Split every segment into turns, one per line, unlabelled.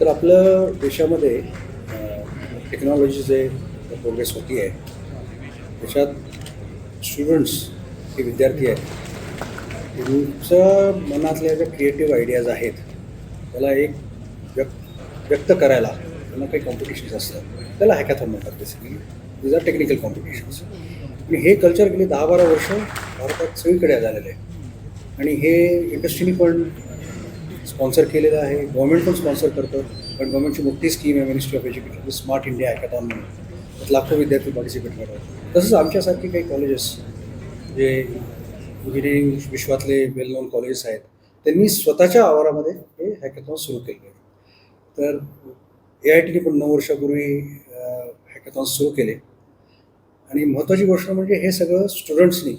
तर आपलं देशामध्ये टेक्नॉलॉजी जे प्रोग्रेस होती आहे. त्याच्यात स्टुडंट्स हे विद्यार्थी आहेत त्यांच्या मनातल्या ज्या क्रिएटिव्ह आयडियाज आहेत त्याला एक व्यक्त व्यक्त करायला त्यांना काही कॉम्पिटिशन्स असतात. त्याला हॅकॅथॉन म्हणतात basically these are technical competitions आणि हे कल्चर गेली दहा बारा वर्ष भारतात सगळीकडे झालेलं आहे आणि हे इंडस्ट्रीने पण स्पॉन्सर केलेलं आहे. गव्हर्नमेंट पण स्पॉन्सर करतं. पण गव्हर्नमेंटची मोठी स्कीम आहे ministry of education smart India hackathon म्हणून. त्यात लाखो विद्यार्थी पार्टिसिपेट करतात. तसंच आमच्यासारखे काही कॉलेजेस जे इंजिनिअरिंग विश्वातले वेल नोन कॉलेजेस आहेत त्यांनी स्वतःच्या आवारामध्ये हे हॅकॅथॉन सुरू केले तर ए आय टीने पण नऊ वर्षापूर्वी हॅकॅथॉन सुरू केले. आणि महत्त्वाची गोष्ट म्हणजे हे सगळं स्टुडंट्सनी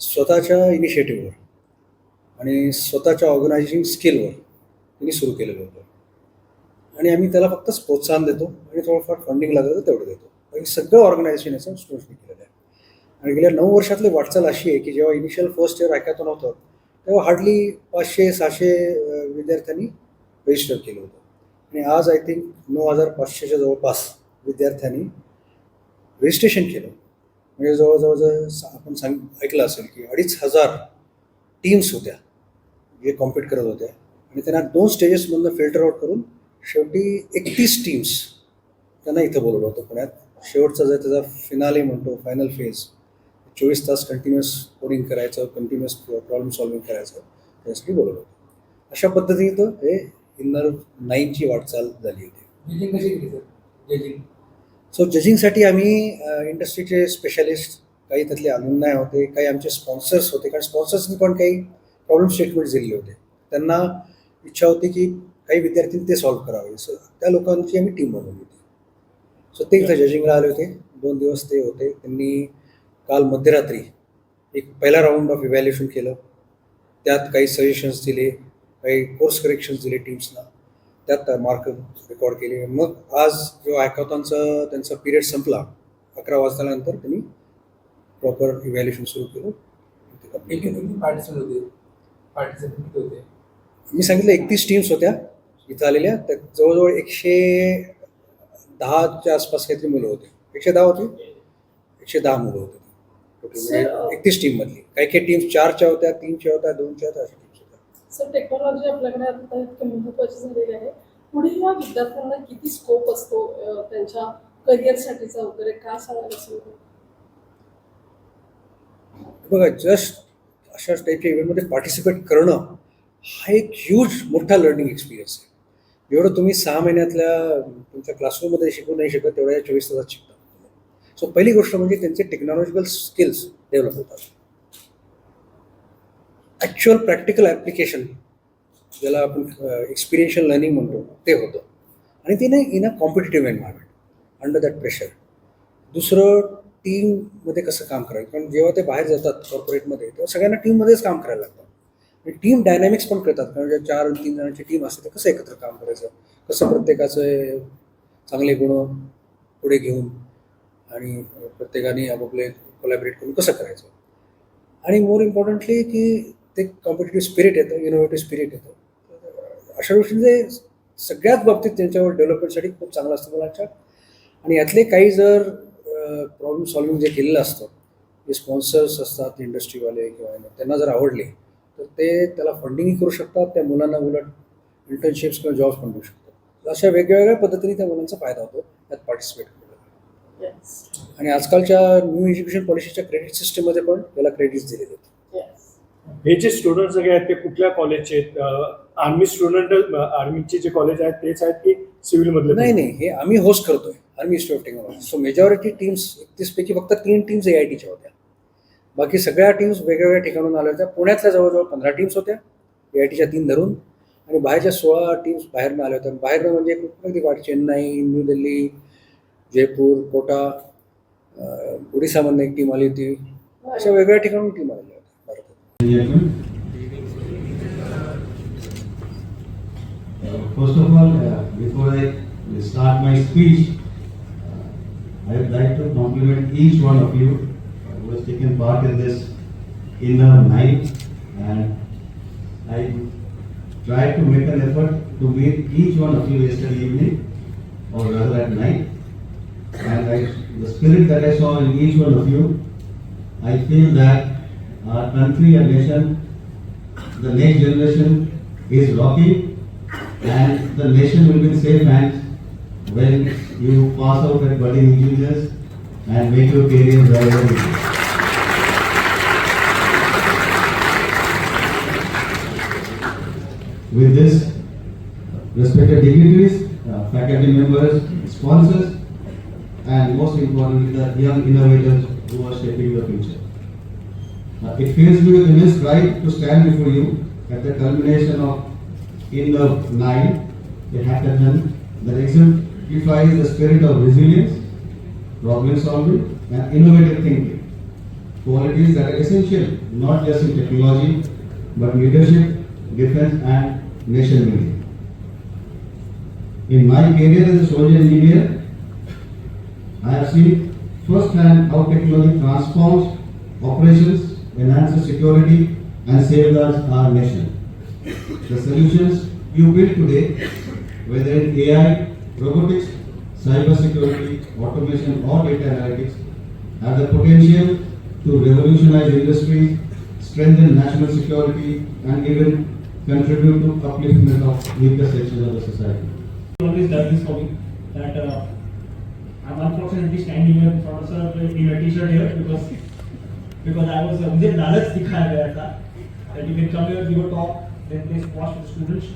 स्वतःच्या इनिशिएटिव्हवर आणि स्वतःच्या ऑर्गनायझिंग स्किलवर त्यांनी सुरू केलेलं होतं. आणि आम्ही त्याला फक्त प्रोत्साहन देतो आणि थोडंफार फंडिंग लागलं तर तेवढं देतो. बाकी सगळं ऑर्गनायझेशन याचं स्टुडंट्सनी केलेलं आहे. आणि गेल्या नऊ वर्षातली वाटचाल अशी आहे की जेव्हा इनिशियल फर्स्ट इयर हॅकॅथॉन होतं तेव्हा हार्डली पाचशे सहाशे विद्यार्थ्यांनी रजिस्टर केलं होतं. आणि आज आय थिंक नऊ हजार पाचशेच्या जवळपास विद्यार्थ्यांनी रजिस्ट्रेशन केलं. म्हणजे जवळजवळ जर सा- आपण सांग ऐकलं असेल की अडीच हजार टीम्स होत्या. जे कॉम्पीट करत होत्या आणि त्यांना दोन स्टेजेसमधनं फिल्टर आउट करून शेवटी एकतीस टीम्स त्यांना इथं बोलवलं होतं पुण्यात. शेवटचा जर त्याचा फिनाले म्हणतो फायनल फेज चोवीस तास कंटिन्युअस कोडिंग करायचं कंटिन्युअस प्रॉब्लेम सॉल्विंग करायचं त्यासाठी बोलवलं होतं. अशा पद्धतीनं हे इन्नर नाईनची वाटचाल झाली होती.
जजिंग कशी केली सर जजिंग
सो जजिंगसाठी आम्ही इंडस्ट्रीचे स्पेशलिस्ट काही त्यातले अनुन्नाय होते काही आमचे स्पॉन्सर्स होते. कारण स्पॉन्सर्सनी पण काही प्रॉब्लेम स्टेटमेंट दिलेले होते. त्यांना इच्छा होती की काही विद्यार्थ्यांनी ते सॉल्व्ह करावे. सो त्या लोकांची आम्ही टीम बनवली होती. सो ते इथं जजिंगला आले होते. दोन दिवस ते होते. त्यांनी काल मध्यरात्री एक पहिला राऊंड ऑफ इव्हॅल्युएशन केलं. त्यात काही सजेशन्स दिले काही कोर्स करेक्शन्स दिले टीम्सना त्यात मार्क रेकॉर्ड केले. मग आज जेव्हा हॅकॉथॉनचा त्यांचा पिरियड संपला अकरा वाजल्यानंतर त्यांनी प्रॉपर इव्हॅल्युएशन सुरू केलं.
पार्टिसिपंट होते. पार्टिसिपंट किती होते?
मी सांगितलं एकतीस टीम्स होत्या इथं आलेल्या. त्यात जवळजवळ एकशे दहाच्या आसपास काहीतरी मुलं होते. एकशे दहा होते? एकशे दहा मुलं होते. म्हणजे एकतीस टीममधली काही काही टीम्स चारच्या होत्या तीनच्या होत्या दोनच्या होत्या अशा टीम्स होत्या.
सर टेक्नॉलॉजी आपल्याकडे आता इतकी महत्त्वाची झालेली आहे. पुढे या विद्यार्थ्यांना किती स्कोप असतो त्यांच्या करिअरसाठीचा वगैरे? काय सांगायला
बघा जस्ट अशा टाईपच्या इव्हेंटमध्ये पार्टिसिपेट करणं हा एक ह्यूज मोठा लर्निंग एक्सपिरियन्स आहे. जेवढं तुम्ही सहा महिन्यातल्या तुमच्या क्लासरूममध्ये शिकू नाही शकत तेवढ्या या चोवीस तासात शिकता. सो पहिली गोष्ट म्हणजे त्यांचे टेक्नॉलॉजिकल स्किल्स डेव्हलप होतात. ॲक्च्युअल प्रॅक्टिकल ॲप्लिकेशन ज्याला आपण एक्सपिरियन्शियल लर्निंग म्हणतो ते होतं. आणि ते नाही in a competitive environment under that pressure दुसरं टीममध्ये कसं काम करायचं? कारण जेव्हा ते बाहेर जातात कॉर्पोरेटमध्ये तेव्हा सगळ्यांना टीममध्येच काम करायला लागतं. आणि टीम डायनॅमिक्स पण कळतात. कारण ज्या चार तीन जणांची टीम असते ते कसं एकत्र काम करायचं? कसं प्रत्येकाचं चांगले गुण पुढे घेऊन आणि प्रत्येकाने आपापले कोलॅबरेट करून कसं करायचं? आणि मोर इम्पॉर्टंटली की ते कॉम्पिटेटिव्ह स्पिरिट येतं इनोव्हेटिव्ह स्पिरिट येतं. अशा गोष्टींचे सगळ्याच बाबतीत त्यांच्यावर डेव्हलपमेंटसाठी खूप चांगलं असतं मला आणि यातले काही जर प्रॉब्लेम सॉल्विंग जे केलेलं असतं जे स्पॉन्सर्स असतात इंडस्ट्रीवाले किंवा त्यांना जर आवडले तर ते त्याला फंडिंगही करू शकतात त्या मुलांना उलट इंटर्नशिप्स किंवा जॉब्स पण देऊ शकतात. अशा वेगवेगळ्या पद्धतीने त्या मुलांचा फायदा होतो त्यात पार्टिसिपेट केलं आणि आजकालच्या न्यू एज्युकेशन पॉलिसीच्या क्रेडिट सिस्टममध्ये पण त्याला क्रेडिट्स दिले जातात
येस
हे जे स्टुडंट सगळे आहेत ते कुठल्या कॉलेजचे आहेत? आर्मी स्टुडंट आर्मीचे जे कॉलेज आहेत तेच आहेत की सिव्हिल मधले?
नाही नाही हे आम्ही होस्ट करतोय. Army institute of technology. So majority teams एकतीसपैकी फक्त तीन टीम्स ए आय टीच्या होत्या. बाकी सगळ्या टीम्स वेगवेगळ्या ठिकाणून आल्या होत्या. पुण्यातल्या जवळजवळ पंधरा टीम्स होत्या. ए आय टीच्या तीन धरून. आणि बाहेरच्या सोळा टीम्स बाहेरनं आल्या होत्या. बाहेरनं म्हणजे अगदी वाट चेन्नई न्यू दिल्ली जयपूर कोटा अं, ओडिसामधनं एक टीम आली होती. अशा वेगळ्या ठिकाणून टीम आलेल्या होत्या भारतात.
Uh, first of all, uh, before I start my speech, I would like to compliment each one of you who has taken part in this inner night. And I tried to make an effort to meet each one of you yesterday evening, or rather at night. And I, the spirit that I saw in each one of you, I feel that our country and nation, the next generation is rocky, and the nation will be in safe hands when you pass out at budding engineers and make your career is. With this, respected dignitaries, uh, faculty members, sponsors, and most importantly, the young innovators who are shaping the future. Uh, It fills me with immense pride to stand before you at the culmination of In the Nine, a hackathon that exemplifies the spirit of resilience, problem solving, and innovative thinking. Qualities that are essential not just in technology, but leadership, defense, and nation building. In my career as a soldier engineer, I have seen firsthand how technology transforms operations, enhances security, and safeguards our nation. The solutions you build today, whether in AI, robotics, cybersecurity, automation, or data analytics, have the potential to revolutionize industries, strengthen national security, and even contribute to upliftment of weaker sections of the society.
always does this for me that uh, I'm unfortunately standing here थोड़ा सा in a t-shirt here because because I was uh, मुझे लालच दिखाया गया था that you can come here give a talk then play squash with the students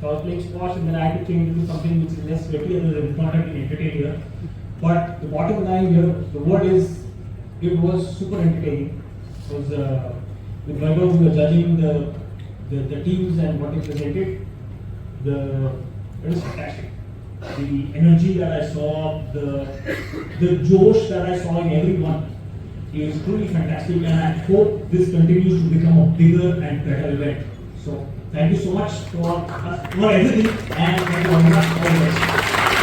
so I was playing squash and then I had to change into something which is less sweaty and it's not really entertain here but the bottom line here the word is it was super entertaining it was uh, with we were judging the, the the teams and what they presented the it was fantastic. The energy that I saw, the the josh that I saw in everyone is truly fantastic, and I hope this continues to become a bigger and better event. So thank you so much for, uh, for everything, and thank you very much for.